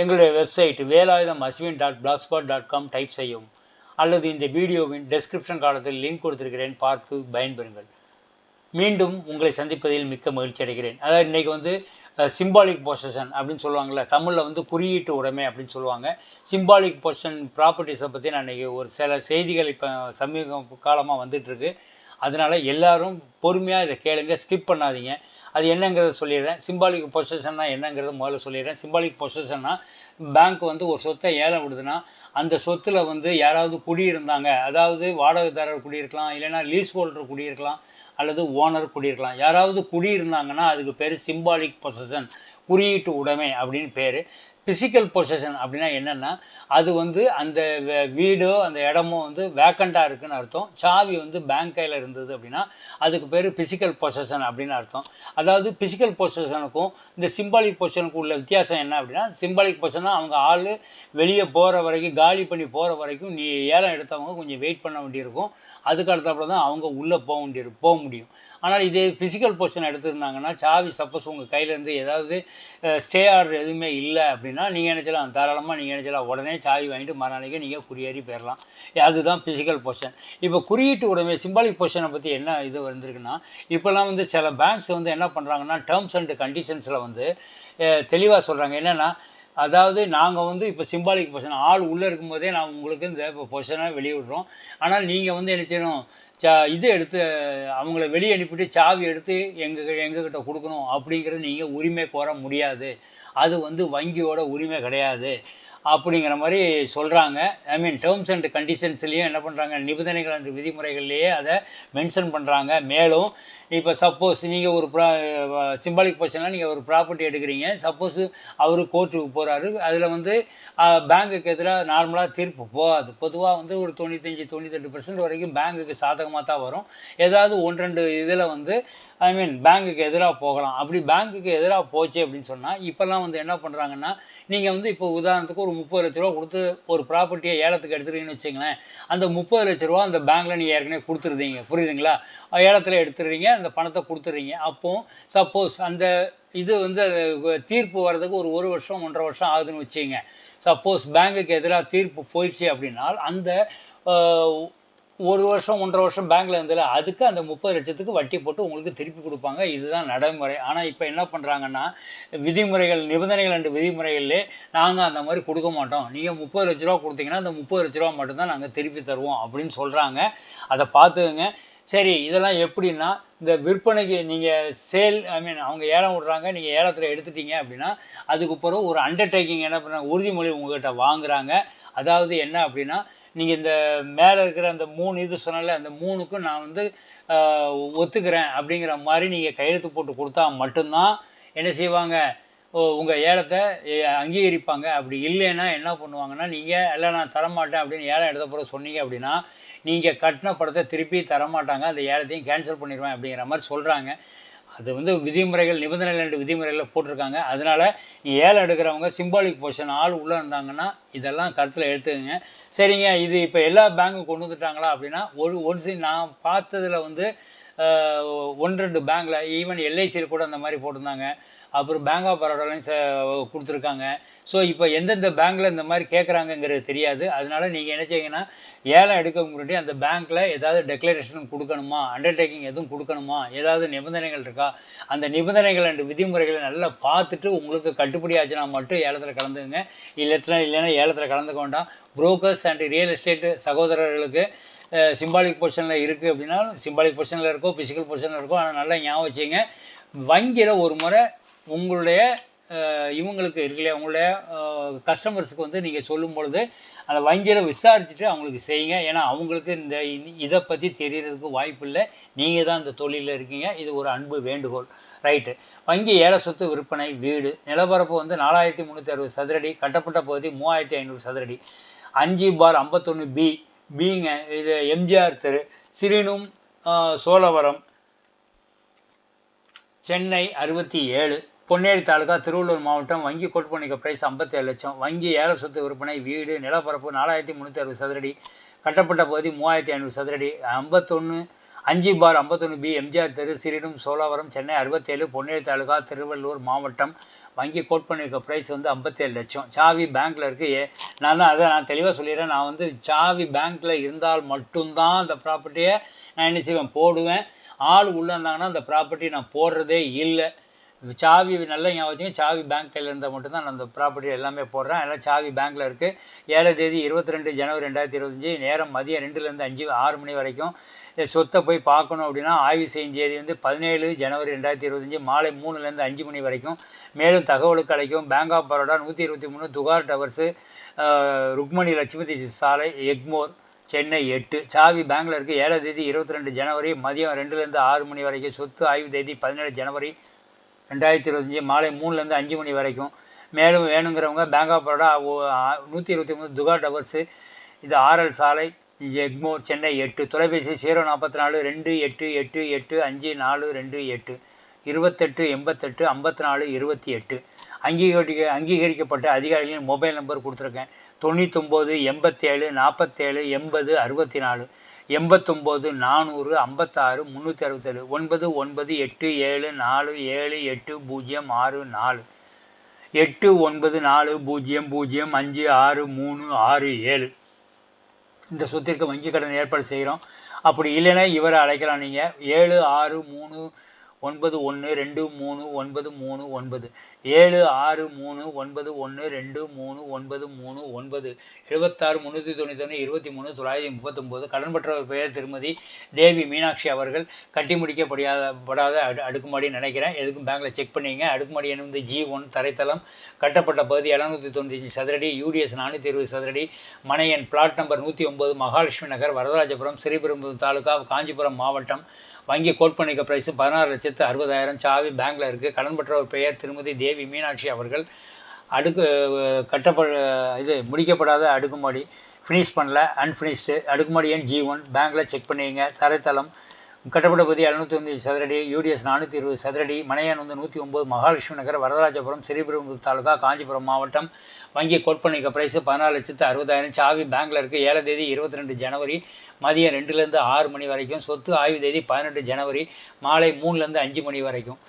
எங்களுடைய website Velayudham Ashwin dot blogspot dot com type செய்யவும். அல்லது இந்த வீடியோவின் டெஸ்கிரிப்ஷன் காலத்தில் லிங்க் கொடுத்துருக்கிறேன். பார்த்து பயன்பெறுங்கள். மீண்டும் உங்களை சந்திப்பதில் மிக்க மகிழ்ச்சி அடைகிறேன். அதாவது இன்றைக்கி வந்து சிம்பாலிக் பொசன் அப்படின்னு சொல்லுவாங்கள்ல தமிழில் வந்து குறியீட்டு உடைமை அப்படின்னு சொல்லுவாங்க. சிம்பாலிக் பொசன் ப்ராப்பர்ட்டிஸை பற்றி நான் இன்றைக்கி ஒரு சில செய்திகள் இப்போ சமீப காலமாக வந்துட்டுருக்கு அதனால் எல்லோரும் பொறுமையாக இதை கேளுங்க ஸ்கிப் பண்ணாதீங்க. அது என்னங்கிறத சொல்லிடுறேன். சிம்பாலிக் பொசஷன்னா என்னங்கிறத முதல்ல சொல்லிடுறேன். சிம்பாலிக் பொசஷன்னா பேங்க் வந்து ஒரு சொத்தை ஏலம் விடுதுன்னா அந்த சொத்தில் வந்து யாராவது குடியிருந்தாங்க அதாவது வாடகைதாரர் குடியிருக்கலாம் இல்லைன்னா லீஸ் ஹோல்டர் குடியிருக்கலாம் அல்லது ஓனர் குடியிருக்கலாம். யாராவது குடியிருந்தாங்கன்னா அதுக்கு பேர் சிம்பாலிக் பொசஷன் குறியீட்டு உடைமை அப்படின்னு பேர். ஃபிசிக்கல் பொசஷன் அப்படின்னா என்னென்னா அது வந்து அந்த வீடோ அந்த இடமோ வந்து வேக்கண்டாக இருக்குன்னு அர்த்தம். சாவி வந்து பேங்க் கையில் இருந்தது அப்படின்னா அதுக்கு பேர் ஃபிசிக்கல் பொசஷன் அப்படின்னு அர்த்தம். அதாவது ஃபிசிக்கல் பொசஷனுக்கும் இந்த சிம்பாலிக் பொசிஷனுக்கும் உள்ள வித்தியாசம் என்ன அப்படின்னா சிம்பாலிக் பொசிஷனா அவங்க ஆள் வெளியே போகிற வரைக்கும் காலி பண்ணி போகிற வரைக்கும் நீ ஏலம் எடுத்தவங்க கொஞ்சம் வெயிட் பண்ண வேண்டியிருக்கும். அதுக்கு அடுத்தப்பட தான் அவங்க உள்ளே போக வேண்டியிருக்கும் போக முடியும். ஆனால் இதே ஃபிசிக்கல் பொசிஷன் எடுத்திருந்தாங்கன்னா சாவி சப்போஸ் உங்கள் கையிலேருந்து ஏதாவது ஸ்டே ஆர்டர் எதுவுமே இல்லை அப்படின்னா நீங்கள் நினச்சலாம் தாராளமாக நீங்கள் நினச்சலாம் உடனே சாவி வாங்கிட்டு மறுநாளைக்கு நீங்கள் குடியேறி போயிடலாம் அதுதான் ஃபிசிக்கல் பொசிஷன் இப்போ குறியீட்டு உடமை சிம்பாலிக் பொசிஷனை பற்றி என்ன இது வந்திருக்குன்னா இப்போல்லாம் வந்து சில பேங்க்ஸ் வந்து என்ன பண்ணுறாங்கன்னா டேர்ம்ஸ் அண்ட் கண்டிஷன்ஸில் வந்து தெளிவாக சொல்கிறாங்க என்னென்னா அதாவது நாங்கள் வந்து இப்போ சிம்பாலிக் பொசிஷன் ஆள் உள்ளே இருக்கும்போதே நான் உங்களுக்கு இந்த இப்போ பொசிஷனை வெளியிடுறோம். ஆனால் நீங்கள் வந்து என்ன செய்யணும்? சா இது எடுத்து அவங்கள வெளியே அனுப்பிட்டு சாவி எடுத்து எங்கள் எங்ககிட்ட கொடுக்கணும் அப்படிங்கிறது நீங்கள் உரிமை கோர முடியாது. அது வந்து வங்கியோட உரிமை கிடையாது. அப்படிங்கிற மாதிரி சொல்கிறாங்க ஐ மீன் டேர்ம்ஸ் அண்ட் கண்டிஷன்ஸ்லேயும் என்ன பண்ணுறாங்க நிபந்தனைகள் அண்ட் விதிமுறைகள்லேயே அதை மென்ஷன் பண்ணுறாங்க மேலும் இப்போ சப்போஸ் நீங்கள் ஒரு ப்ரா சிம்பாலிக் பொசிஷனில் நீங்கள் ஒரு ப்ராப்பர்ட்டி எடுக்கிறீங்க. சப்போஸ் அவர் கோர்ட்டுக்கு போகிறாரு அதில் வந்து பேங்குக்கு எதிராக நார்மலாக தீர்ப்பு போகாது. பொதுவாக வந்து ஒரு தொண்ணூத்தஞ்சு தொண்ணூத்தெட்டு பர்சன்ட் வரைக்கும் பேங்குக்கு சாதகமாக தான் வரும். ஏதாவது ஒன்று ரெண்டு இதில் வந்து ஐ மீன் பேங்குக்கு எதிராக போகலாம். அப்படி பேங்குக்கு எதிராக போச்சு அப்படின்னு சொன்னால் இப்போல்லாம் வந்து என்ன பண்ணுறாங்கன்னா நீங்கள் வந்து இப்போ உதாரணத்துக்கு ஒரு முப்பது லட்ச ரூபா கொடுத்து ஒரு ப்ராப்பர்ட்டியை ஏலத்துக்கு எடுத்துருக்கீங்கன்னு வச்சுங்களேன் அந்த முப்பது லட்ச ரூபா அந்த பேங்க்கில் நீங்கள் ஏற்கனவே கொடுத்துருந்தீங்க. புரியுதுங்களா? ஏலத்தில் எடுத்துடுறீங்க அந்த பணத்தை கொடுத்துட்றீங்க அப்போது சப்போஸ் அந்த இது வந்து தீர்ப்பு வர்றதுக்கு ஒரு ஒரு வருஷம் ஒன்றரை வருஷம் ஆகுதுன்னு வச்சுங்க சப்போஸ் பேங்குக்கு எதிராக தீர்ப்பு போயிடுச்சு அப்படின்னால் அந்த ஒரு வருஷம் ஒன்றரை வருஷம் பேங்க்ல இருந்ததில்ல அதுக்கு அந்த முப்பது லட்சத்துக்கு வட்டி போட்டு உங்களுக்கு திருப்பி கொடுப்பாங்க. இதுதான் நடைமுறை. ஆனால் இப்போ என்ன பண்ணுறாங்கன்னா விதிமுறைகள் நிபந்தனைகள் ரெண்டு விதிமுறைகள்லே நாங்கள் அந்த மாதிரி கொடுக்க மாட்டோம். நீங்கள் முப்பது லட்ச ரூபா கொடுத்தீங்கன்னா அந்த முப்பது லட்ச ரூபா மட்டும்தான் நாங்கள் திருப்பி தருவோம் அப்படின்னு சொல்கிறாங்க அதை பார்த்துக்குங்க. சரி இதெல்லாம் எப்படின்னா இந்த விற்பனைக்கு நீங்கள் சேல் ஐ மீன் அவங்க ஏலம் விடுறாங்க நீங்கள் ஏலத்தில் எடுத்துட்டீங்க அப்படின்னா அதுக்கு பிறகு ஒரு அண்டர்டேக்கிங் என்ன பண்ணுறாங்க உறுதிமொழி உங்கள்கிட்ட வாங்குறாங்க. அதாவது என்ன அப்படின்னா நீங்கள் இந்த மேலே இருக்கிற அந்த மூணு இது சொன்னால அந்த மூணுக்கும் நான் வந்து ஒத்துக்கிறேன் அப்படிங்கிற மாதிரி நீங்கள் கையெழுத்து போட்டு கொடுத்தா மட்டும்தான் என்ன செய்வாங்க உங்கள் ஏலத்தை அங்கீகரிப்பாங்க. அப்படி இல்லைன்னா என்ன பண்ணுவாங்கன்னா நீங்கள் இல்லை நான் தரமாட்டேன் அப்படின்னு ஏலம் எடுத்த பிறகு சொன்னீங்க அப்படின்னா நீங்கள் கட்டின படத்தை திருப்பி தரமாட்டாங்க. அந்த ஏலத்தையும் கேன்சல் பண்ணிடுவேன் அப்படிங்கிற மாதிரி சொல்கிறாங்க அது வந்து விதிமுறைகள் நிபந்தனைகள் ரெண்டு விதிமுறைகளில் போட்டிருக்காங்க. அதனால் ஏலம் எடுக்கிறவங்க சிம்பாலிக் பொசிஷன் ஆள் உள்ளே இருந்தாங்கன்னா இதெல்லாம் கருத்தில் எடுத்துக்கோங்க. சரிங்க இது இப்போ எல்லா பேங்க்கும் கொண்டு வந்துட்டாங்களா அப்படின்னா ஒரு ஒரு சி நான் பார்த்ததில் வந்து ஒன்று ரெண்டு பேங்க்கில் ஈவன் எல்ஐசியில் கூட அந்த மாதிரி போட்டிருந்தாங்க. அப்புறம் பேங்க் ஆஃப் பரோடாலையும் கொடுத்துருக்காங்க. ஸோ இப்போ எந்தெந்த பேங்க்கில் இந்த மாதிரி கேட்குறாங்கங்கிறது தெரியாது. அதனால நீங்கள் என்ன செய்யுங்கன்னா ஏலம் எடுக்க முன்னாடி அந்த பேங்க்கில் ஏதாவது டெக்ளரேஷன் கொடுக்கணுமா? அண்டர்டேக்கிங் எதுவும் கொடுக்கணுமா? ஏதாவது நிபந்தனைகள் இருக்கா? அந்த நிபந்தனைகள் அண்டு விதிமுறைகளை நல்லா பார்த்துட்டு உங்களுக்கு கட்டுப்படி ஆச்சுன்னா மட்டும் ஏலத்தில் கலந்துங்க இல்லைன்னா இல்லைன்னா ஏலத்தில் கலந்துக்க வேண்டாம். புரோக்கர்ஸ் அண்ட் ரியல் எஸ்டேட் சகோதரர்களுக்கு சிம்பாலிக் பொர்ஷனில் இருக்குது அப்படின்னா சிம்பாலிக் பொர்ஷனில் இருக்கோ ஃபிசிக்கல் பொர்ஷனில் இருக்கோ ஆனால் நல்லா ஞாபகம் வச்சுங்க. வங்கியில் ஒரு முறை உங்களுடைய இவங்களுக்கு இருக்குல்லையா உங்களுடைய கஸ்டமர்ஸுக்கு வந்து நீங்கள் சொல்லும் பொழுது அந்த வங்கியில் விசாரிச்சுட்டு அவங்களுக்கு செய்யுங்க. ஏன்னா அவங்களுக்கு இந்த இதை பற்றி தெரியறதுக்கு வாய்ப்பு இல்லை. நீங்கள் தான் இந்த தொழிலில் இருக்கீங்க. இது ஒரு அன்பு வேண்டுகோள். ரைட்டு. வங்கி ஏல சொத்து விற்பனை வீடு. நிலப்பரப்பு வந்து நாலாயிரத்தி முந்நூற்றி அறுபது சதுரடி கட்டப்பட்ட பகுதி மூவாயிரத்தி ஐநூறு சதுரடி. அஞ்சு பார் ஐம்பத்தொன்று பி. பிங்க இது எம்ஜிஆர் தெரு. சிறினும் சோழவரம் சென்னை அறுபத்தி ஏழு. பொன்னேரி தாலுகா திருவள்ளூர் மாவட்டம் வங்கி கொட்பணிக்க பிரைஸ் ஐம்பத்தேழு லட்சம். வங்கி ஏல சொத்து விற்பனை வீடு நிலப்பரப்பு நாலாயிரத்தி முந்நூற்றி அறுபது சதுரடி. கட்டப்பட்ட பகுதி மூவாயிரத்தி ஐநூறு சதுரடி. ஐம்பத்தொன்று அஞ்சு பார் ஐம்பத்தொன்று பி எம்ஜிஆர் தெரு சிறிடும் சோழவரம் சென்னை அறுபத்தேழு பொன்னேரி தாலுகா திருவள்ளூர் மாவட்டம் வங்கி கோட் பண்ணியிருக்க ப்ரைஸ் வந்து ஐம்பத்தேழு லட்சம். சாவி பேங்க்கில் இருக்குது ஏ நான் தான் அதை நான் தெளிவாக சொல்லிடுறேன். நான் வந்து சாவி பேங்க்கில் இருந்தால் மட்டும்தான் அந்த ப்ராப்பர்ட்டியை நான் என்ன செய்வேன்? போடுவேன். ஆள் உள்ளே இருந்தாங்கன்னா அந்த ப்ராப்பர்ட்டி நான் போடுறதே இல்லை. சாவி நல்லா ஞாபகம் வச்சுங்க சாவி பேங்க் கையில் இருந்தால் மட்டும்தான் நான் அந்த ப்ராப்பர்ட்டி எல்லாமே போடுறேன். எல்லாம் சாவி பேங்க்கில் இருக்குது ஏழை தேதி இருபத்தி ரெண்டு ஜனவரி ரெண்டாயிரத்தி இருபத்தஞ்சி நேரம் மதியம் ரெண்டுலேருந்து அஞ்சு ஆறு மணி வரைக்கும். சொத்தை போய் பார்க்கணும் அப்படின்னா ஆய்வு செய்யும் தேதி வந்து பதினேழு ஜனவரி ரெண்டாயிரத்தி இருபத்தஞ்சி மாலை மூணுலேருந்து அஞ்சு மணி வரைக்கும். மேலும் தகவலுக்கு அழைக்கும் பேங்க் ஆஃப் பரோடா நூற்றி இருபத்தி மூணு துகார் டவர்ஸு ருக்மணி லட்சுமதி சாலை எக்மோர் சென்னை எட்டு. சாவி பேங்க்கில் இருக்குது ஏழாம் தேதி இருபத்தி ரெண்டு ஜனவரி மதியம் ரெண்டுலேருந்து ஆறு மணி வரைக்கும். சொத்து ஆய்வு தேதி பதினேழு ஜனவரி ரெண்டாயிரத்தி இருபத்தஞ்சி மாலை மூணுலேருந்து அஞ்சு மணி வரைக்கும். மேலும் வேணுங்கிறவங்க பேங்க் ஆஃப் பரோடா நூற்றி இருபத்தி மூணு துகா டவர்ஸு இது ஆர்எல் சாலை எக்மோர் சென்னை எட்டு. தொலைபேசி ஜீரோ நாற்பத்தி நாலு ரெண்டு எட்டு எட்டு எட்டு அஞ்சு நாலு ரெண்டு எட்டு. இருபத்தெட்டு எண்பத்தெட்டு ஐம்பத்தி நாலு இருபத்தி எட்டு. அங்கீகரிக்க அங்கீகரிக்கப்பட்ட அதிகாரிகளின் மொபைல் நம்பர் கொடுத்துருக்கேன். தொண்ணூத்தொம்பது எண்பத்தேழு நாற்பத்தேழு எண்பது அறுபத்தி நாலு. எண்பத்தொம்போது நானூறு ஐம்பத்தாறு முந்நூற்றி அறுபத்தேழு ஒன்பது ஒன்பது எட்டு ஏழு நாலு ஏழு எட்டு பூஜ்ஜியம் ஆறு நாலு. எட்டு ஒன்பது நாலு பூஜ்ஜியம் பூஜ்ஜியம் அஞ்சு ஆறு மூணு ஆறு ஏழு. இந்த சொத்திற்கு வங்கி கடன் ஏற்பாடு செய்கிறோம். அப்படி இல்லைன்னா இவரை அழைக்கலாம் நீங்கள் ஏழு ஆறு மூணு ஒன்பது ஒன்று ரெண்டு மூணு ஒன்பது மூணு ஒன்பது. ஏழு ஆறு மூணு ஒன்பது ஒன்று ரெண்டு மூணு ஒன்பது மூணு ஒன்பது. எழுபத்தாறு முந்நூற்றி தொண்ணூற்றி இருபத்தி மூணு தொள்ளாயிரத்தி முப்பத்தொம்போது. கடன் பெயர் திருமதி தேவி மீனாட்சி அவர்கள். கட்டி முடிக்கப்படியாத படாத அடு அடுக்குமாடி நினைக்கிறேன். எதுக்கும் பேங்க்கில் செக் பண்ணிங்க. அடுக்குமாடி என்பது ஜி ஒன் தரைத்தளம். கட்டப்பட்ட பகுதி எழுநூற்றி தொண்ணூற்றி சதுரடி யூடிஎஸ் நானூற்றி இருபது சதுரடி. மனையன் பிளாட் நம்பர் நூற்றி ஒம்பது மகாலட்சுமி நகர் வரதராஜபுரம் ஸ்ரீபெரும்புதூர் தாலுகா காஞ்சிபுரம் மாவட்டம் வங்கி கோட் பண்ணிக்க ப்ரைஸு பதினாறு லட்சத்து அறுபதாயிரம் சாவி பேங்க்கில் இருக்குது கடன் பெற்ற ஒரு பெயர் திருமதி தேவி மீனாட்சி அவர்கள். அடுக்கு கட்டப்பட இது முடிக்கப்படாத அடுக்குமாடி. ஃபினிஷ் பண்ணல அன்ஃபினிஷ்டு அடுக்குமாடி எண் ஜி ஒன் பேங்க்கில் செக் பண்ணிங்க தரைத்தளம். கட்டப்பட்ட பகுதி எழுநூற்றி ஒன்பது சதுரடி யூடிஎஸ் நானூற்றி இருபது சதுரடி. மனையான் வந்து நூற்றி ஒம்பது மகாலட்சுமி நகர் வரதராஜபுரம் ஸ்ரீபெரும்புதூர் தாலுகா காஞ்சிபுரம் மாவட்டம். வங்கி கோட் பண்ணிக்க ப்ரைஸு பதினாலு லட்சத்து அறுபதாயிரம். சாவி பேங்க்கில் இருக்குது ஏழாம் தேதி இருபத்தி ரெண்டு ஜனவரி மதியம் ரெண்டுலேருந்து ஆறு மணி வரைக்கும். சொத்து ஆய்வு தேதி பதினெட்டு ஜனவரி மாலை மூணுலேருந்து அஞ்சு மணி வரைக்கும்.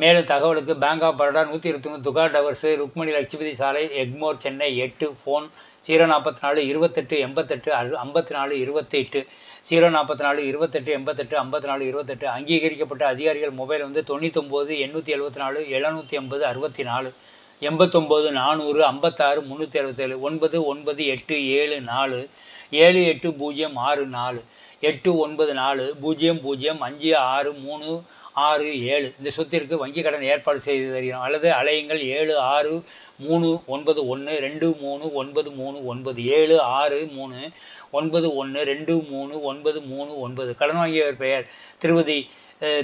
மேலும் தகவலுக்கு பேங்க் ஆஃப் பரோடா நூற்றி இருபத்தி மூணு துகா டவர்ஸு ருக்மணி லட்சுமதி சாலை எக்மோர் சென்னை எட்டு ஃபோன் ஜீரோ நாற்பத்தி நாலு இருபத்தெட்டு எண்பத்தெட்டு அல் ஐம்பத்தி நாலு இருபத்தெட்டு. ஜீரோ நாற்பத்தி நாலு இருபத்தெட்டு எண்பத்தெட்டு ஐம்பத்தி நாலு இருபத்தெட்டு. அங்கீகரிக்கப்பட்ட அதிகாரிகள் மொபைல் வந்து தொண்ணூத்தொம்பது எண்ணூற்றி எழுபத்தி நாலு எழுநூற்றி ஐம்பது அறுபத்தி நாலு. எண்பத்தொம்போது நானூறு ஐம்பத்தாறு முந்நூற்றி அறுபத்தேழு ஒன்பது ஒன்பது எட்டு ஏழு நாலு ஏழு எட்டு பூஜ்ஜியம் ஆறு நாலு எட்டு ஒன்பது நாலு பூஜ்ஜியம் பூஜ்ஜியம் அஞ்சு ஆறு மூணு ஆறு ஏழு. இந்த சொத்திற்கு வங்கிக் கடன் ஏற்பாடு செய்து தருகிறோம். அல்லது அலையுங்கள் ஏழு ஆறு மூணு ஒன்பது ஒன்று ரெண்டு மூணு ஒன்பது மூணு ஒன்பது ஏழு ஆறு மூணு ஒன்பது ஒன்று ரெண்டு மூணு ஒன்பது மூணு ஒன்பது. கடன் வாங்கியவர் பெயர் திருவதி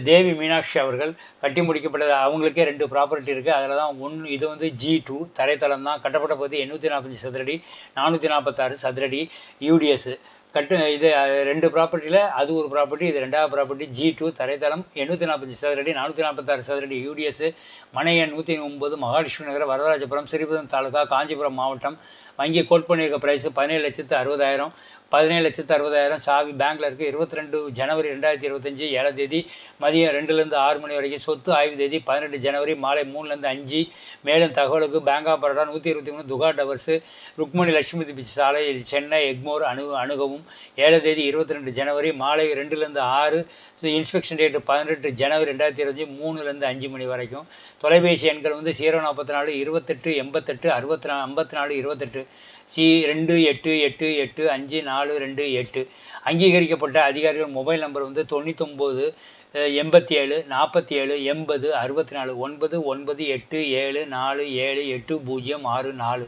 தேவி மீனாட்சி அவர்கள் கட்டி முடிக்கப்பட்டது அவங்களுக்கே ரெண்டு ப்ராப்பர்ட்டி இருக்குது அதில் தான் ஒன்று இது வந்து ஜி டூ தரைத்தளம் தான். கட்டப்பட்ட பகுதி எண்ணூற்றி நாற்பத்தஞ்சு சதுரடி நானூற்றி நாற்பத்தாறு சதுரடி யூடிஎஸ் கட்டு இது ரெண்டு ப்ராப்பர்ட்டியில் அது ஒரு ப்ராப்பர்ட்டி இது ரெண்டாவது ப்ராப்பர்ட்டி ஜி டூ தரைத்தளம் எண்ணூற்றி நாற்பத்தஞ்சு சதுரடி நானூற்றி நாற்பத்தாறு சதுரடி யூடிஎஸ் மனை எண் நூற்றி ஒம்பது மகாலட்சுமி நகர் வரதராஜபுரம் ஸ்ரீபுரம் தாலுகா காஞ்சிபுரம் மாவட்டம். வங்கி கோட் பண்ணியிருக்க ப்ரைஸு பதினேழு லட்சத்து அறுபதாயிரம். பதினேழு லட்சத்து அறுபதாயிரம் சாவி பேங்க்கில் இருக்குது இருபத்தி ரெண்டு ஜனவரி ரெண்டாயிரத்தி இருபத்தஞ்சி ஏழாம் தேதி மதியம் ரெண்டுலேருந்து ஆறு மணி வரைக்கும். சொத்து ஆய்வு தேதி பதினெட்டு ஜனவரி மாலை மூணுலேருந்து அஞ்சு. மேலும் தகவலுக்கு பேங்க் ஆஃப் பரோடா நூற்றி இருபத்தி மூணு துகா டவர்ஸு ருக்மணி லட்சுமி பிச் சாலை சென்னை எக்மோர் அணு அணுகவும். ஏழாம் தேதி இருபத்தி ரெண்டு ஜனவரி மாலை ரெண்டுலேருந்து ஆறு. இன்ஸ்பெக்ஷன் டேட்டு பதினெட்டு ஜனவரி ரெண்டாயிரத்தி இருபத்தஞ்சி மூணுலேருந்து அஞ்சு மணி வரைக்கும். தொலைபேசி எண்கள் வந்து ஜீரோ நாற்பத்தி நாலு இருபத்தெட்டு எண்பத்தெட்டு அறுபத்தி நா ஐம்பத்தி நாலு இருபத்தெட்டு. சி ரெண்டு எட்டு எட்டு எட்டு அஞ்சு நாலு ரெண்டு எட்டு. அங்கீகரிக்கப்பட்ட அதிகாரிகள் மொபைல் நம்பர் வந்து தொண்ணூத்தொம்பது எண்பத்தி ஏழு நாற்பத்தி ஏழு எண்பது அறுபத்தி நாலு ஒன்பது ஒன்பது எட்டு ஏழு நாலு ஏழு எட்டு பூஜ்ஜியம் ஆறு நாலு.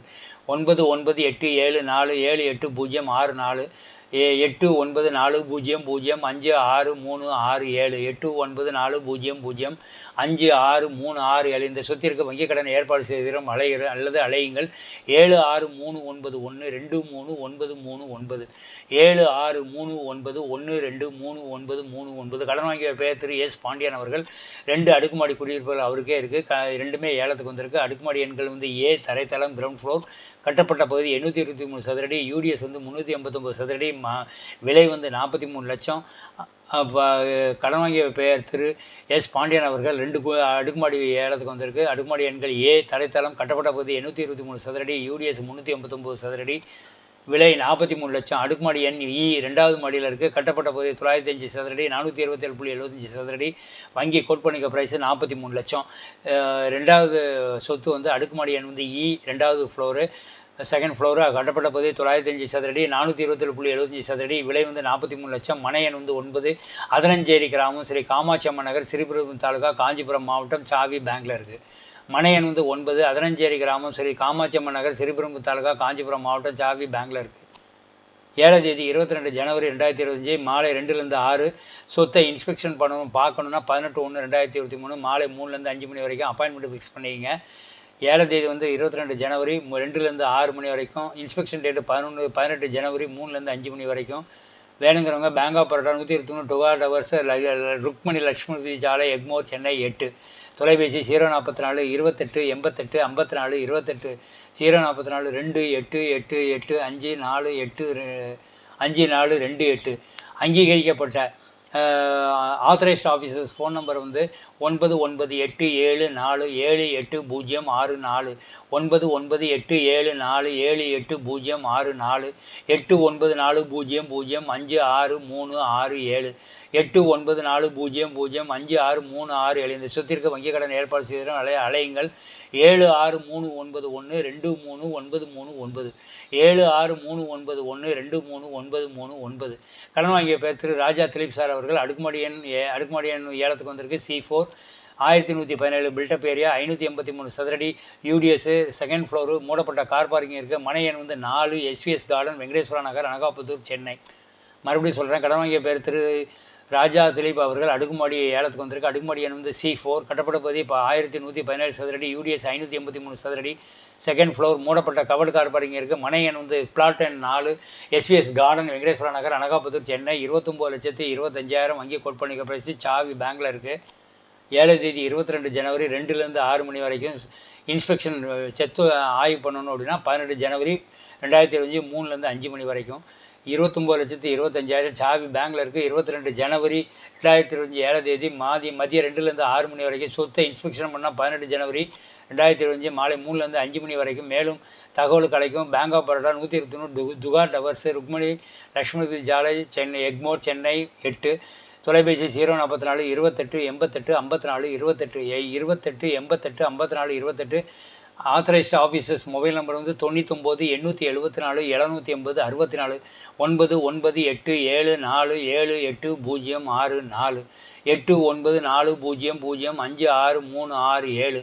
ஒன்பது ஒன்பது எட்டு ஏழு நாலு ஏழு எட்டு பூஜ்ஜியம் ஆறு நாலு. எட்டு ஒன்பது நாலு பூஜ்ஜியம் பூஜ்ஜியம் அஞ்சு ஆறு மூணு ஆறு ஏழு எட்டு ஒன்பது நாலு பூஜ்ஜியம் பூஜ்ஜியம் அஞ்சு ஆறு மூணு ஆறு ஏழு. இந்த சொத்திற்கு வங்கிக் கடன் ஏற்பாடு செய்கிறோம் அலைகிற அல்லது அலையுங்கள். ஏழு ஆறு மூணு ஒன்பது ஒன்று ரெண்டு மூணு ஒன்பது மூணு ஒன்பது. ஏழு ஆறு மூணு ஒன்பது ஒன்று ரெண்டு மூணு ஒன்பது மூணு ஒன்பது. கடன் வாங்கிய பெயர் திரு எஸ். பாண்டியன் அவர்கள் ரெண்டு அடுக்குமாடி குடியிருப்புகள் அவருக்கே இருக்குது க ரெண்டுமே ஏலத்துக்கு வந்திருக்கு. அடுக்குமாடி எண்கள் வந்து ஏ தரைத்தளம் கிரவுண்ட் ஃப்ளோர் கட்டப்பட்ட பகுதி எண்ணூற்றி இருபத்தி மூணு சதுரடி யூடிஎஸ் வந்து முந்நூற்றி எண்பத்தொம்பது சதுரடி மா விலை வந்து நாற்பத்தி மூணு லட்சம் கடன் வாங்கிய பெயர் திரு எஸ் பாண்டியன் அவர்கள் ரெண்டு அடுக்குமாடி ஏலத்துக்கு வந்திருக்கு. அடுக்குமாடி எண்கள் ஏ தரைத்தளம் கட்டப்பட்ட பகுதி எண்ணூற்றி இருபத்தி மூணு சதுரடி யூடிஎஸ் முந்நூற்றி எண்பத்தொம்பது சதுரடி விலை நாற்பத்தி மூணு லட்சம் அடுக்குமாடி எண் இ ரெண்டாவது மாடியில் இருக்குது கட்டப்பட்ட பகுதி தொள்ளாயிரத்தி அஞ்சு சதுரடி நானூற்றி இருபத்தேழு புள்ளி எழுபத்தஞ்சி சதுரடி. வங்கி கோட்பணிக்க ப்ரைஸு நாற்பத்தி மூணு லட்சம். ரெண்டாவது சொத்து வந்து அடுக்குமாடி எண் வந்து இ ரெண்டாவது ஃப்ளோரு செகண்ட் ஃப்ளோராக கட்டப்பட்ட பகுதி தொள்ளாயிரத்தி அஞ்சு சதுரடி நானூற்றி இருபத்தேழு புள்ளி எழுபத்தஞ்சி சதுரடி. விலை வந்து நாற்பத்தி மூணு லட்சம் மனை எண் வந்து ஒன்பது. அதனஞ்சேரி கிராமம் ஸ்ரீ காமாட்சி அம்மன் நகர் சிறுபுரம் தாலுகா காஞ்சிபுரம் மாவட்டம் சாவி பேங்கில் இருக்குது மனை வந்து ஒன்பது அதனஞ்சேரி கிராமம் சரி காமாட்சியம்மன் நகர் சிறுபெரும்பு தாலுகா காஞ்சிபுரம் மாவட்டம் சாவி பேங்கில் இருக்குது ஏழாம் தேதி இருபத்தி ரெண்டு ஜனவரி ரெண்டாயிரத்தி இருபத்தஞ்சி மாலை ரெண்டுலேருந்து ஆறு. சொத்தை இன்ஸ்பெக்ஷன் பண்ணணும் பார்க்கணுன்னா பதினெட்டு ஒன்று ரெண்டாயிரத்தி இருபத்தி மூணு மாலை மூணுலேருந்து அஞ்சு மணி வரைக்கும் அப்பாயின்மெண்ட் ஃபிக்ஸ் பண்ணிக்கிங்க. ஏழாம் தேதி வந்து இருபத்தி ரெண்டு ஜனவரி ரெண்டுலேருந்து ஆறு மணி வரைக்கும். இன்ஸ்பெக்ஷன் டேட்டு பதினொன்று பதினெட்டு ஜனவரி மூணுலேருந்து அஞ்சு மணி வரைக்கும். வேணுங்கிறவங்க பேங்க் ஆஃப் பரோட்டா நூற்றி இருபத்தி மூணு டுவா டவர்ஸ் ருக்மணி லக்ஷ்மணி சாலை எக்மோர் சென்னை எட்டு. தொலைபேசி ஜீரோ நாற்பத்தி நாலு இருபத்தெட்டு எண்பத்தெட்டு ஐம்பத்தி நாலு இருபத்தெட்டு ஜீரோ நாற்பத்தி நாலு ரெண்டு எட்டு எட்டு எட்டு அஞ்சு நாலு எட்டு அஞ்சு நாலு ரெண்டு எட்டு. அங்கீகரிக்கப்பட்ட ஆத்தரைஸ்ட் ஆஃபீஸர்ஸ் ஃபோன் நம்பர் வந்து ஒன்பது ஒன்பது எட்டு ஏழு நாலு ஏழு எட்டு பூஜ்ஜியம் ஆறு நாலு. ஒன்பது ஒன்பது எட்டு ஏழு நாலு ஏழு எட்டு பூஜ்ஜியம் ஆறு நாலு. எட்டு ஒன்பது நாலு பூஜ்ஜியம் பூஜ்ஜியம் அஞ்சு ஆறு மூணு ஆறு ஏழு. எட்டு ஒன்பது நாலு பூஜ்ஜியம் பூஜ்ஜியம் அஞ்சு ஆறு மூணு ஆறு ஏழு. இந்த சுத்திற்கு வங்கிக் கடன் ஏற்பாடு செய்கிறோம் அலைய அலையுங்கள். ஏழு ஆறு மூணு ஒன்பது ஒன்று ரெண்டு மூணு ஒன்பது மூணு ஒன்பது. ஏழு ஆறு மூணு ஒன்பது ஒன்று ரெண்டு மூணு ஒன்பது மூணு ஒன்பது. கடன் வாங்கிய பேர் திரு ராஜா திலீப் சார் அவர்கள் அடுக்குமாடி எண் ஏ அடுக்குமாடி எண் ஏலத்துக்கு வந்திருக்கு. சி ஃபோர் ஆயிரத்தி நூற்றி பதினேழு பில்டப் ஏரியா ஐநூற்றி எண்பத்தி மூணு சதுரடி யூடிஎஸ்ஸு செகண்ட் ஃப்ளோரு மூடப்பட்ட கார் பார்க்கிங் இருக்குது மனை எண் வந்து நாலு எஸ்விஎஸ் கார்டன் வெங்கடேஸ்வரா நகர் அனகாபுத்தூர் சென்னை. மறுபடியும் சொல்கிறேன் கடன் வாங்கிய பேர் திரு ராஜா திலீப் அவர்கள் அடுக்குமாடி ஏலத்துக்கு வந்திருக்கு. அடுக்குமாடி எண் வந்து சி ஃபோர் கட்டப்படப்பகுதி இப்போ ஆயிரத்தி நூற்றி பதினேழு சதுரடி யூடிஎஸ் ஐநூற்றி எண்பத்தி மூணு சதுரடி. செகண்ட் ஃப்ளோர் மூடப்பட்ட கவர்டு கார் பார்க்கிங் இருக்குது மனை எண் வந்து பிளாட் எண் நாலு எஸ்விஎஸ் கார்டன் வெங்கடேஸ்வரா நகர் அனகாபுத்தூர் சென்னை. இருபத்தொம்போது லட்சத்து இருபத்தஞ்சாயிரம் வங்கி கொட்பணிக்க பிரைஸ் சாவி பேங்கில் இருக்குது ஏழு தேதி இருபத்தி ரெண்டு ஜனவரி ரெண்டுலேருந்து ஆறு மணி வரைக்கும் இன்ஸ்பெக்ஷன் செத்து ஆய்வு பண்ணணும் அப்படின்னா பதினெட்டு ஜனவரி ரெண்டாயிரத்தி இருபத்தஞ்சி மூணுலேருந்து அஞ்சு மணி வரைக்கும். இருபத்தொம்போது லட்சத்து இருபத்தஞ்சாயிரம். சாவி பேங்கில் இருக்குது இருபத்தி ரெண்டு ஜனவரி ரெண்டாயிரத்தி இருபத்தஞ்சி ஏழாம் தேதி மாதி மதியம் ரெண்டுலேருந்து ஆறு மணி வரைக்கும் சொத்தை இன்ஸ்பெக்ஷன் பண்ணால் பதினெட்டு ஜனவரி ரெண்டாயிரத்தி இருபத்தஞ்சி மாலை மூணுலேருந்து அஞ்சு மணி வரைக்கும். மேலும் தகவல் கிடைக்கும். பேங்க் ஆஃப் பரோடா நூற்றி இருபத்தி நூறு துகா டவர்ஸ் ருக்மணி லக்ஷ்மி ஜாலை சென்னை எக்மோர் சென்னை எட்டு. தொலைபேசி ஜீரோ நாற்பத்தி நாலு இருபத்தெட்டு எண்பத்தெட்டு ஐம்பத்தி நாலு இருபத்தெட்டு இருபத்தெட்டு எண்பத்தெட்டு ஐம்பத்தி நாலு இருபத்தெட்டு. ஆத்தரைஸ்ட் ஆஃபீஸர்ஸ் மொபைல் நம்பர் வந்து தொண்ணூத்தொம்பது எண்ணூற்றி எழுபத்தி நாலு எழுநூற்றி எண்பது அறுபத்தி நாலு ஒன்பது ஒன்பது எட்டு ஏழு நாலு ஏழு எட்டு பூஜ்ஜியம் ஆறு நாலு எட்டு ஒன்பது நாலு பூஜ்ஜியம் பூஜ்ஜியம் அஞ்சு ஆறு மூணு ஆறு ஏழு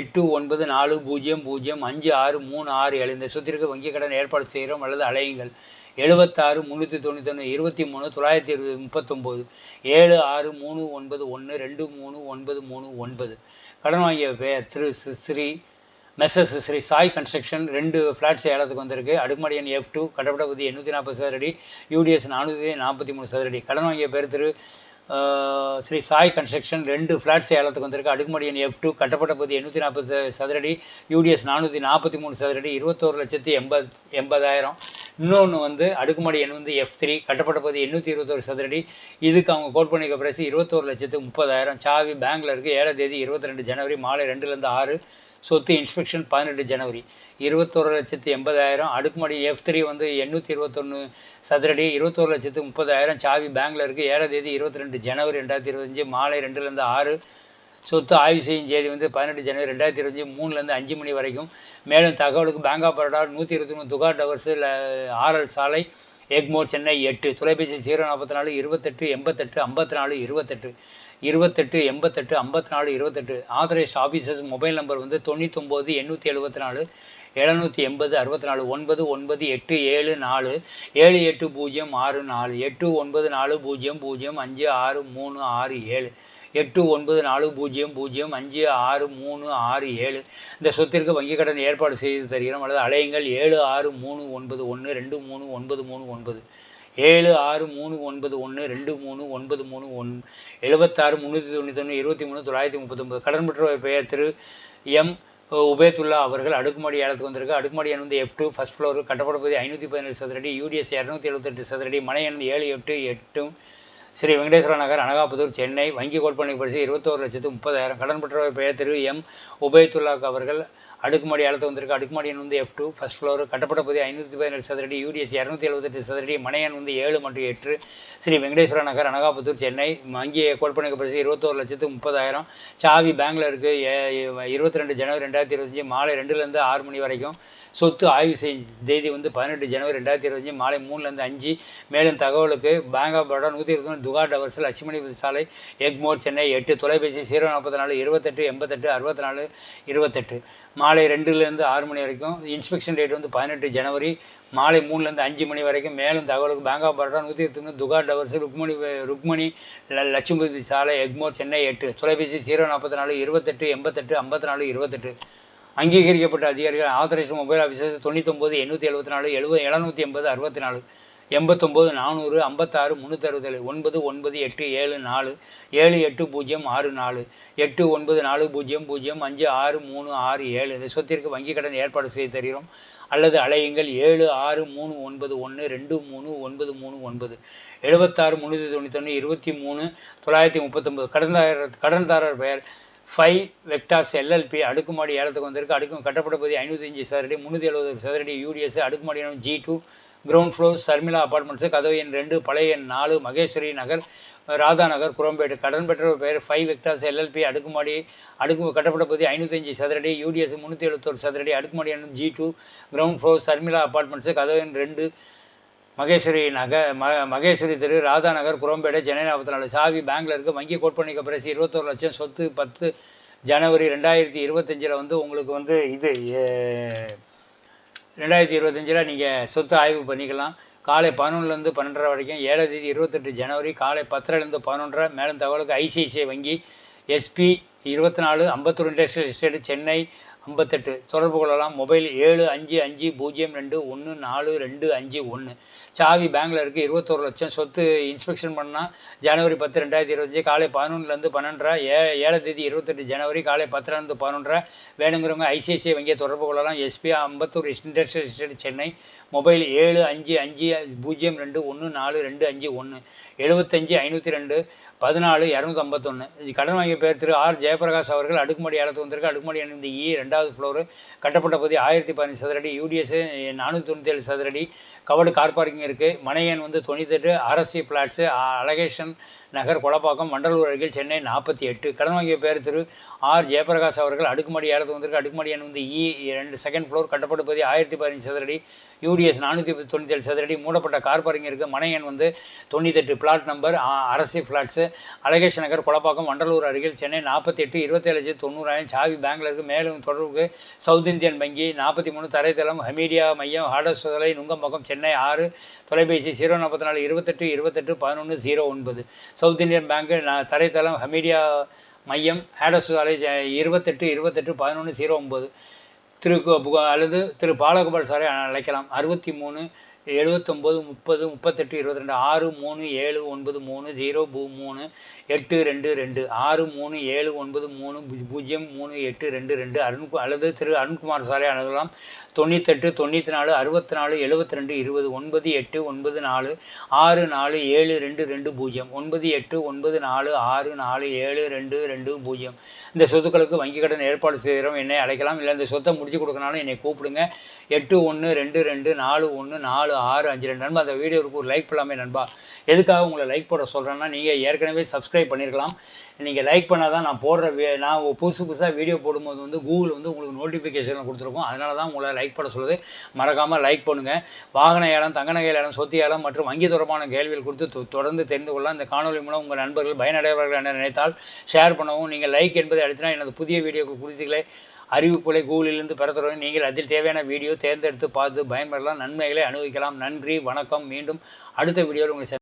எட்டு ஒன்பது நாலு பூஜ்ஜியம் பூஜ்ஜியம் அஞ்சு ஆறு மூணு ஆறு ஏழு இந்த சொத்திற்கு வங்கிக் கடன் ஏற்பாடு செய்கிறோம் அல்லது அலையுங்கள். எழுபத்தாறு முந்நூற்றி தொண்ணூத்தொன்று இருபத்தி மூணு தொள்ளாயிரத்தி இருபது முப்பத்தொம்போது ஏழு ஆறு மூணு ஒன்பது ஒன்று ரெண்டு மூணு ஒன்பது மூணு ஒன்பது. கடன் வாங்கிய பேர் திரு ஸ்ரீ மெஸ்ஸஸ் ஸ்ரீ சாய் கன்ஸ்ட்ரக்ஷன் ரெண்டு ஃப்ளாட்ஸ் ஏலத்துக்கு வந்திருக்கு. அடுக்குமாடி என் எஃப் டூ கடப்பட பகுதி எண்ணூற்றி நாற்பது சதுரடி யூடிஎஸ் நானூற்றி நாற்பத்தி மூணு சதுரடி. கடன் வாங்கிய பேர் திரு ஸ்ரீ சாய் கன்ஸ்ட்ரக்ஷன் ரெண்டு ஃப்ளாட்ஸ் ஏலத்துக்கு வந்திருக்கு. அடுக்குமாடி எண் எஃப் டூ கட்டப்பட்ட பகுதி எண்ணூற்றி நாற்பது சதுரடி யூடிஎஸ் நானூற்றி நாற்பத்தி மூணு சதுரடி இருபத்தோரு லட்சத்தி எண்பது எண்பதாயிரம். இன்னொன்று வந்து அடுக்குமாடி எண் வந்து எஃப் த்ரீ கட்டப்பட்ட பகுதி எண்ணூற்றி இருபத்தோரு சதுரடி. இதுக்கு அவங்க கோட் பண்ணிக்க பிரைஸ் இருபத்தோரு லட்சத்து முப்பதாயிரம். சாவி பேங்கில் இருக்குது ஏழாம் தேதி இருபத்தி ரெண்டு ஜனவரி மாலை ரெண்டுலேருந்து ஆறு. சொத்து இன்ஸ்பெக்ஷன் பதினெட்டு ஜனவரி. இருபத்தோரு லட்சத்து எண்பதாயிரம். அடுக்குமாடி எஃப் த்ரீ வந்து எண்ணூற்றி இருபத்தொன்று சதுரடி இருபத்தோரு லட்சத்து முப்பதாயிரம். சாவி பேங்கில் இருக்குது ஏழாம் தேதி இருபத்தி ரெண்டு ஜனவரி ரெண்டாயிரத்தி இருபத்தஞ்சு மாலை ரெண்டுலேருந்து ஆறு. சொத்து ஆய்வு செய்யும் தேதி வந்து பதினெட்டு ஜனவரி ரெண்டாயிரத்தி இருபத்தஞ்சி மூணுலேருந்து அஞ்சு மணி வரைக்கும். மேலும் தகவலுக்கு பேங்க் ஆஃப் பரோடா நூற்றி இருபத்தி மூணு துகா டவர்ஸு ஆர்எல் சாலை எக்மோர் சென்னை எட்டு. தொலைபேசி ஜீரோ நாற்பத்தி நாலு இருபத்தெட்டு எண்பத்தெட்டு ஐம்பத்தி நாலு இருபத்தெட்டு. இருபத்தெட்டு எண்பத்தெட்டு ஐம்பத்தி நாலு இருபத்தெட்டு. ஆதரைஸ் ஆஃபீஸர்ஸ் மொபைல் நம்பர் வந்து தொண்ணூத்தொம்பது எண்ணூற்றி எழுபத்தி நாலு எழுநூற்றி எண்பது அறுபத்தி நாலு ஒன்பது ஒன்பது எட்டு ஏழு நாலு ஏழு எட்டு பூஜ்ஜியம் ஆறு நாலு எட்டு ஒன்பது நாலு பூஜ்ஜியம் பூஜ்ஜியம் அஞ்சு ஆறு மூணு ஆறு ஏழு. எட்டு ஒன்பது நாலு பூஜ்ஜியம் பூஜ்ஜியம் அஞ்சு ஆறு மூணு ஆறு ஏழு. இந்த சொத்திற்கு வங்கிக் கடன் ஏற்பாடு செய்து தருகிறோம் அல்லது அலையுங்கள். ஏழு ஆறு மூணு ஒன்பது ஒன்று ரெண்டு மூணு ஒன்பது மூணு ஒன்பது. ஏழு ஆறு மூணு ஒன்பது ஒன்று ரெண்டு மூணு ஒன்பது மூணு ஒன் எழுபத்தாறு முந்நூற்றி தொண்ணூற்றி ஒன்று இருபத்தி மூணு தொள்ளாயிரத்தி முப்பத்தொம்பது கடன் பெற்றவர் பெயர் திரு எம். உபேத்துல்லா அவர்கள் அடுக்குமாடி ஏலத்துக்கு வந்திருக்கு அடுக்குமாடி எண் வந்து எஃப் டூ ஃபஸ்ட் ஃப்ளோர் கட்டப்படப்பகுதி ஐநூற்றி பதினேழு சதுரடி யூடிஎஸ் இரநூத்தி எழுபத்தெட்டு சதுரடி மனை எண் ஏழு எட்டு எட்டும் ஸ்ரீ வெங்கடேஸ்வர நகர் அனகாபுதூர் சென்னை. வங்கி கோட்பணி பரிசு இருபத்தோரு லட்சத்து முப்பதாயிரம். கடன் பெற்றவர் பெயர் திரு எம். உபயத்துல்லாக் அவர்கள். அடுக்குமாடி அழுத்த வந்திருக்கு அடுக்குமாடி எண் வந்து எஃப் டூ ஃபஸ்ட் ஃப்ளோர் கட்டப்பட்ட பகுதி ஐநூற்றி பதினேழு சதுரடி யூடிஎஸ் இரநூத்தி எழுபத்தெட்டு சதுரடி மனையன் வந்து ஏழு மற்றும் எட்டு ஸ்ரீ வெங்கடேஸ்வர நகர் அனகாபுத்தூர் சென்னை. வங்கி கோட்பணிக்கு பரிசு இருபத்தோரு லட்சத்து முப்பதாயிரம். சாவி பேங்கில் இருக்குது இருபத்தி ரெண்டு ஜனவரி ரெண்டாயிரத்தி இருபத்தஞ்சி மாலை ரெண்டுலேருந்து ஆறு மணி வரைக்கும். சொத்து ஆய்வு செய் தேதி வந்து பதினெட்டு ஜனவரி ரெண்டாயிரத்தி இருபத்தஞ்சு மாலை மூணுலேருந்து அஞ்சு. மேலும் தகவலுக்கு பேங்க் ஆஃப் பரோடா நூற்றி இருபத்தி துகார் டவர்ஸ் லட்சுமணி சாலை எக்மோர் சென்னை எட்டு. தொலைபேசி ஜீரோ நாற்பத்தி நாலு இருபத்தெட்டு எண்பத்தெட்டு அறுபத்தி நாலு இருபத்தெட்டு. மாலை ரெண்டுலேருந்து ஆறு மணி வரைக்கும் இன்ஸ்பெக்ஷன் டேட் வந்து பதினெட்டு ஜனவரி மாலை மூணுலேருந்து அஞ்சு மணி வரைக்கும் மேலும் தகவலுக்கு பேங்க் ஆஃப் பரோடா நூற்றி இருபத்தி துகார் டவர்ஸ் ருக்மணி ருக்மணி லட்சுமதி சாலை எக்மோர் சென்னை எட்டு. தொலைபேசி ஜீரோ நாற்பத்தி நாலு இருபத்தெட்டு எண்பத்தெட்டு ஐம்பத்தி நாலு இருபத்தெட்டு. அங்கீகரிக்கப்பட்ட அதிகாரிகள் ஆதரைஸ் மொபைல் ஆஃபீஸர் தொண்ணூத்தொம்பது எண்ணூற்றி எழுபத்தி நாலு எழுபது எழுநூற்றி எண்பது அறுபத்தி நாலு எண்பத்தொம்போது நானூறு ஐம்பத்தாறு முந்நூற்றி அறுபத்தேழு ஒன்பது ஒன்பது எட்டு ஏழு நாலு ஏழு எட்டு பூஜ்ஜியம் ஆறு நாலு எட்டு ஒன்பது நாலு பூஜ்ஜியம் பூஜ்ஜியம் அஞ்சு ஆறு மூணு ஆறு ஏழு இந்த சொத்திற்கு வங்கிக் கடன் ஏற்பாடு செய்து தருகிறோம். அல்லது அலையுங்கள் ஏழு ஆறு மூணு ஒன்பது ஒன்று ரெண்டு மூணு ஒன்பது மூணு ஒன்பது எழுபத்தாறு முந்நூற்றி தொண்ணூத்தொன்று இருபத்தி மூணு தொள்ளாயிரத்தி முப்பத்தொம்பது. கடன்தாரர் கடன்தாரர் பெயர் ஃபைவ் வெக்டாஸ் எல்எல்பி அடுக்குமாடி ஏலத்துக்கு வந்திருக்கு. அடுக்கும் கட்டப்பட்ட பகுதி ஐநூற்றி அஞ்சு சதுரடி முந்நூற்றி எழுபது சதுரடி யூடிஎஸ் அடுக்குமாடி எண் G two ground floor Sharmila apartments கதவு எண் ரெண்டு பழைய எண் நாலு மகேஸ்வரி நகர் ராதா நகர் குரம்பேடு. கடன் பெற்ற பெயர் ஃபைவ் வெக்டாஸ் எல்எல்பி அடுக்குமாடி அடுக்கு கட்டப்பட்ட பகுதி ஐநூற்றஞ்சு சதுரடி யூடிஎஸ் முந்நூற்றி எழுபத்தொரு சதுரடி அடுக்குமாடி எண் G two ground floor Sharmila apartments கதவு எண் ரெண்டு மகேஸ்வரி நகர் ம மகேஸ்வரி தெரு ராதா நகர் குரம்பேடு சென்னை நாற்பத்தி நாலு. சாவி பேங்க்ல இருக்கு. வங்கி கோட் பண்ணிக்க பிறகு இருபத்தொரு லட்சம் சொத்து பத்து ஜனவரி ரெண்டாயிரத்தி இருபத்தஞ்சில் வந்து உங்களுக்கு வந்து இது ரெண்டாயிரத்தி இருபத்தஞ்சில் நீங்கள் சொத்து ஆய்வு பண்ணிக்கலாம். காலை பதினொன்றுலேருந்து பன்னெண்டரை வரைக்கும் ஏழாம் தேதி இருபத்தெட்டு ஜனவரி காலை பத்தரைலேருந்து பதினொன்றரை மேலும் தகவலுக்கு ஐசிஐசிஐ வங்கி எஸ்பி இருபத்தி நாலு ஐம்பத்தொரு இண்டஸ்ட்ரியல் எஸ்டேட் சென்னை ஐம்பத்தெட்டு. தொடர்பு கொள்ளலாம். மொபைல் ஏழு அஞ்சு அஞ்சு பூஜ்ஜியம் ரெண்டு ஒன்று நாலு ரெண்டு அஞ்சு ஒன்று சாவி பேங்க்ல இருக்குது இருபத்தோரு லட்சம் சொத்து இன்ஸ்பெக்ஷன் பண்ணால் ஜனவரி பத்து ரெண்டாயிரத்தி இருபத்தஞ்சி காலை பதினொன்றுலேருந்து பன்னெண்டரை ஏ ஏழாம் தேதி இருபத்தெட்டு ஜனவரி காலை பத்துலேருந்து பதினொன்றரை வேணுங்கிறவங்க ஐசிஐசிஐ வங்கியை தொடர்பு கொள்ளலாம். SP Ambattur industrial estate Chennai mobile ஏழு அஞ்சு அஞ்சு பூஜ்ஜியம் ரெண்டு ஒன்று நாலு ரெண்டு அஞ்சு ஒன்று எழுபத்தஞ்சு ஐநூற்றி ரெண்டு பதினாலு இரநூத்தி ஐம்பத்தொன்று கடன் வாங்கிய பேர் திரு ஆர். ஜெயபிரகாஷ் அவர்கள் அடுக்குமாடி ஏலத்து வந்திருக்கு. அடுக்குமாடி எண்ணிந்த e இ ரெண்டாவது ஃப்ளோரு கட்டப்பட்ட பகுதி ஆயிரத்தி பதினஞ்சு சதுரடி யூடிஎஸ் நானூற்றி தொண்ணூற்றி ஏழு சதுரடி. கவர்டு கார் பார்க்கிங் இருக்குது மனையன் வந்து தொண்ணூத்தெட்டு RSC plots allocation Nagar Kolappakkam Mandalur அருகில் சென்னை நாற்பத்தி எட்டு. கடன் வாங்கிய பேர் திரு ஆர். ஜெயபிரகாஷ் அவர்கள் அடுக்குமாடி ஏலத்து வந்திருக்கு அடுக்குமாடி எண் வந்து இ ரெண்டு செகண்ட் ஃப்ளோர் கட்டப்பட்ட பகுதி. ஆயிரத்தி பதினஞ்சு சதுரடி. யூடிஎஸ் நானூற்றி தொண்ணூற்றி ஏழு சதுரடி. மூடப்பட்ட கார் பார்க்கிங் இருக்குது மனை எண் வந்து தொண்ணூத்தெட்டு plot number Arasi flats Alagesh Nagar Kolappakkam Vandalur அருகில். சென்னை நாற்பத்தி எட்டு இருபத்தேழு லட்சத்து தொண்ணூறாயிரம். சாவி பேங்கில் இருக்குது மேலும் தொடர்புக்கு சவுத் இந்தியன் வங்கி நாற்பத்தி மூணு தரைத்தளம் ஹமீடியா மையம் ஹாடர் சுதலை நுங்கம்பாக்கம் சென்னை ஆறு. தொலைபேசி ஜீரோ நாற்பத்தி நாலு இருபத்தெட்டு இருபத்தெட்டு பதினொன்று ஜீரோ ஒன்பது. சவுத் இந்தியன் பேங்க்கு நான் தரைத்தளம் ஹமீடியா மையம் ஆடஸ் காலேஜ் இருபத்தெட்டு இருபத்தெட்டு பதினொன்று ஜீரோ ஒம்பது திரு அல்லது திரு பாலகோபால் சாரை அழைக்கலாம். அறுபத்தி மூணு எழுபத்தொம்போது முப்பது முப்பத்தெட்டு இருபத்தி ரெண்டு ஆறு மூணு ஏழு ஒன்பது மூணு ஜீரோ பூ மூணு எட்டு ரெண்டு ரெண்டு ஆறு மூணு ஏழு ஒன்பது மூணு பூஜ்ஜியம் மூணு எட்டு ரெண்டு ரெண்டு அருண் அல்லது திரு அருண்குமார் சாரை அணுகலாம் தொண்ணூத்தெட்டு தொண்ணூற்றி நாலு அறுபத்தி நாலு எழுபத்தி ரெண்டு இருபது ஒன்பது எட்டு ஒன்பது நாலு ஆறு நாலு ஏழு ரெண்டு ரெண்டு பூஜ்ஜியம். ஒன்பது எட்டு ஒன்பது நாலு ஆறு நாலு ஏழு ரெண்டு ரெண்டு பூஜ்ஜியம். இந்த சொத்துக்களுக்கு வங்கி கடன் ஏற்பாடு செய்கிறோம் என்னை அழைக்கலாம். இல்லை இந்த சொத்தை முடிச்சு கொடுக்கனாலும் என்னை கூப்பிடுங்க. எட்டு ஒன்று ரெண்டு ரெண்டு நாலு ஒன்று நாலு ஆறு அஞ்சு ரெண்டு. நண்பா அந்த வீடியோவுக்கு ஒரு லைக் பண்ணலாமே நண்பா. எதுக்காக உங்களை லைக் போட சொல்கிறேன்னா நீங்கள் ஏற்கனவே சப்ஸ்கிரைப் பண்ணியிருக்கலாம். நீங்கள் லைக் பண்ணால் தான் நான் போடுற நான் புதுசு புதுசாக வீடியோ போடும்போது வந்து கூகுள் வந்து உங்களுக்கு நோட்டிஃபிகேஷன் கொடுத்துருக்கும். அதனால தான் உங்களை லைக் பண்ண சொல்லுது. மறக்காமல் லைக் பண்ணுங்கள் வாகன ஏலம் தங்க நகை ஏலம் சொத்து ஏலம் மற்றும் வங்கி தொடர்பான கேள்விகள் கொடுத்து தொ- தொடர்ந்து தெரிந்து கொள்ளலாம். இந்த காணொலி மூலம் உங்கள் நண்பர்கள் பயனடைவார்கள் என நினைத்தால் ஷேர் பண்ணவும். நீங்கள் லைக் என்பதை அழுத்தினால் எனது புதிய வீடியோக்கு குறித்துகளை அறிவிப்புகளை கூகுளிலிருந்து பெற நீங்கள் அதில் தேவையான வீடியோ தேர்ந்தெடுத்து பார்த்து பயன்பெறலாம். நன்மைகளை அனுபவிக்கலாம். நன்றி வணக்கம். மீண்டும் அடுத்த வீடியோவில் உங்களை